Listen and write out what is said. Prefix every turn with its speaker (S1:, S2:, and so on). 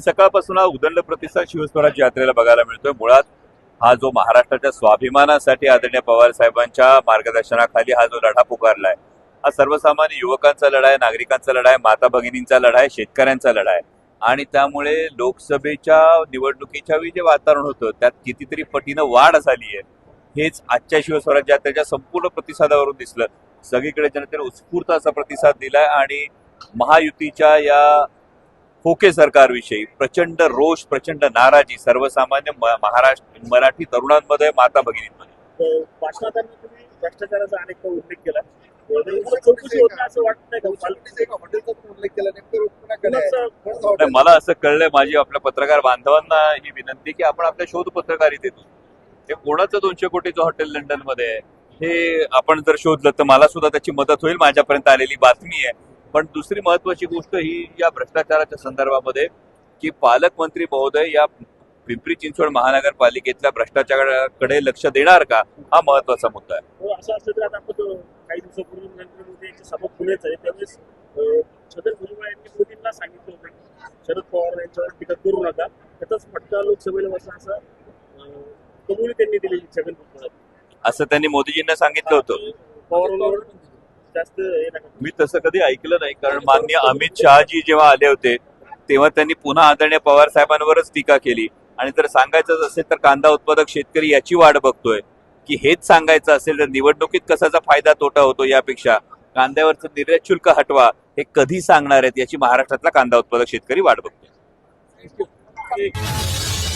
S1: सकाळपासून हा उदंड प्रतिसाद शिवस्वराज्य यात्रेला बघायला मिळतोय. मुळात हा जो महाराष्ट्राच्या स्वाभिमानासाठी आदरणीय पवार साहेबांच्या मार्गदर्शनाखाली हा जो लढा पुकारलाय हा सर्वसामान्य युवकांचा लढा आहे नागरिकांचा लढा आहे माता भगिनींचा लढा आहे शेतकऱ्यांचा लढा आहे आणि त्यामुळे लोकसभेच्या निवडणुकीच्या वेळी जे वातावरण होतं त्यात कितीतरी पटीनं वाढ झाली आहे हेच आजच्या शिवस्वराज यात्रेच्या संपूर्ण प्रतिसादावरून दिसलं. सगळीकडे जनतेने उत्स्फूर्त असा प्रतिसाद दिलाय आणि महायुतीच्या या फोके सरकारविषयी प्रचंड रोष प्रचंड नाराजी सर्वसामान्य महाराष्ट्र मराठी तरुणांमध्ये माता भगिनींमध्ये.
S2: भ्रष्टाचाराचा अनेकदा उल्लेख केला?
S1: मला असं कळलंय माझी आपल्या पत्रकार बांधवांना ही विनंती की आपण आपल्या शोध पत्रकारितेतून हे कोणाचं दोनशे कोटीचं हॉटेल लंडनमध्ये आहे हे आपण जर शोधलं तर मला सुद्धा त्याची मदत होईल माझ्यापर्यंत आलेली बातमी आहे. पण दुसरी महत्वाची गोष्ट ही या भ्रष्टाचाराच्या संदर्भामध्ये की पालकमंत्री महोदय या पिंपरी चिंचवड महानगरपालिकेतल्या भ्रष्टाचाराकडे लक्ष देणार का? हा महत्त्वाचा मुद्दा आहे.
S2: हो, असं असलं तर आता आपण काही दिवसापूर्वी नरेंद्र मोदी यांची सभा पुण्याच आहे. त्यावेळेस छगन भुजबळ यांनी मोदींना सांगितलं होतं की शरद पवार यांच्यावर टीका करू नका. त्याचाच फटका लोकसभेला बसला असं कबुली त्यांनी दिलेली छगन भुजबळ.
S1: असं त्यांनी मोदीजींना सांगितलं होतं.
S2: पवारांवर जास्त
S1: मी तसं कधी ऐकलं नाही कारण माननीय अमित शहाजी जेव्हा आले होते तेव्हा त्यांनी पुन्हा आदरणीय पवार साहेबांवरच टीका केली. आणि जर सांगायचं असेल तर कांदा उत्पादक शेतकरी याची वाट बघतोय. की हेच सांगायचं असेल तर निवडणुकीत कसाचा फायदा तोटा होतो यापेक्षा कांद्यावरचं निर्यात शुल्क हटवा हे कधी सांगणार आहेत याची महाराष्ट्रातला कांदा उत्पादक शेतकरी वाट बघतोय.